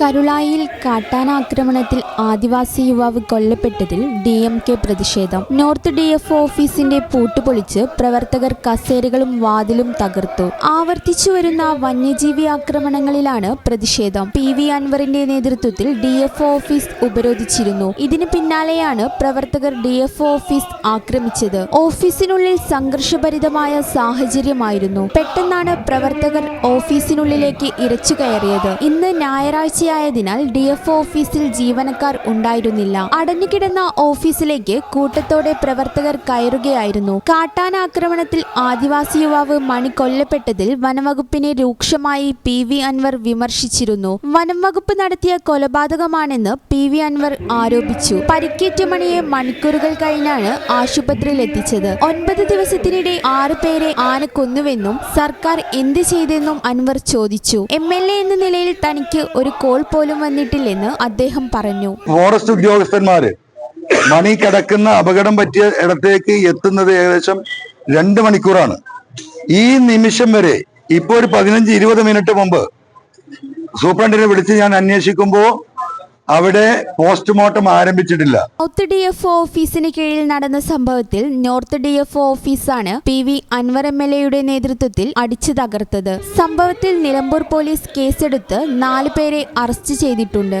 കരുളായിൽ കാട്ടാനാക്രമണത്തിൽ ആദിവാസി യുവാവ് കൊല്ലപ്പെട്ടതിൽ ഡി എം കെ പ്രതിഷേധം. നോർത്ത് ഡി എഫ് ഓഫീസിന്റെ പൂട്ടുപൊളിച്ച് പ്രവർത്തകർ കസേരകളും വാതിലും തകർത്തു. ആവർത്തിച്ചു വരുന്ന വന്യജീവി ആക്രമണങ്ങളിലാണ് പ്രതിഷേധം. പി വി അൻവറിന്റെ നേതൃത്വത്തിൽ ഡി എഫ് ഓഫീസ് ഉപരോധിച്ചിരുന്നു. ഇതിന് പിന്നാലെയാണ് പ്രവർത്തകർ ഡി എഫ് ഓഫീസ് ആക്രമിച്ചത്. ഓഫീസിനുള്ളിൽ സംഘർഷഭരിതമായ സാഹചര്യമായിരുന്നു. പെട്ടെന്നാണ് പ്രവർത്തകർ ഓഫീസിനുള്ളിലേക്ക് ഇരച്ചു കയറിയത്. ഇന്ന് ഞായറാഴ്ചയായതിനാൽ ഡി എഫ് ഓഫീസിൽ ജീവനക്കാർ ഉണ്ടായിരുന്നില്ല. അടഞ്ഞുകിടന്ന ഓഫീസിലേക്ക് കൂട്ടത്തോടെ പ്രവർത്തകർ കയറുകയായിരുന്നു. കാട്ടാന ആക്രമണത്തിൽ ആദിവാസി യുവാവ് മണി കൊല്ലപ്പെട്ടതിൽ വനംവകുപ്പിനെ രൂക്ഷമായി പി വി അൻവർ വിമർശിച്ചിരുന്നു. വനംവകുപ്പ് നടത്തിയ കൊലപാതകമാണെന്ന് പി വി അൻവർ ആരോപിച്ചു. പരിക്കേറ്റ മണിയെ മണിക്കൂറുകൾ കഴിഞ്ഞാണ് ആശുപത്രിയിൽ എത്തിച്ചത്. ഒൻപത് ദിവസത്തിനിടെ ആറ് പേരെ ആന കൊന്നുവെന്നും സർക്കാർ എന്ത് ചെയ്തെന്നും അൻവർ ചോദിച്ചു. എം എൽ എ എന്ന നിലയിൽ തനിക്ക് ഒരു കോൾ പോലും വന്നിട്ടില്ലെന്ന് അദ്ദേഹം പറഞ്ഞു. ഫോറസ്റ്റ് ഉദ്യോഗസ്ഥന്മാര് മണി കിടക്കുന്ന അപകടം പറ്റിയ ഇടത്തേക്ക് എത്തുന്നത് ഏകദേശം രണ്ട് മണിക്കൂറാണ്. ഈ നിമിഷം വരെ ഇപ്പൊ ഒരു പതിനഞ്ച് ഇരുപത് മിനിറ്റ് മുമ്പ് സൂപ്രണ്ടിനെ വിളിച്ച് ഞാൻ അന്വേഷിക്കുമ്പോ അവിടെ പോസ്റ്റ്മോർട്ടം ആരംഭിച്ചിട്ടില്ല. നോർത്ത് ഡി എഫ് ഓഫീസിന് കീഴിൽ നടന്ന സംഭവത്തിൽ നോർത്ത് ഡി എഫ് ഓഫീസാണ് P V Anvar M L എയുടെ നേതൃത്വത്തിൽ അടിച്ചു തകർത്തത്. സംഭവത്തിൽ നിലമ്പൂർ പോലീസ് കേസെടുത്ത് നാല് പേരെ അറസ്റ്റ് ചെയ്തിട്ടുണ്ട്.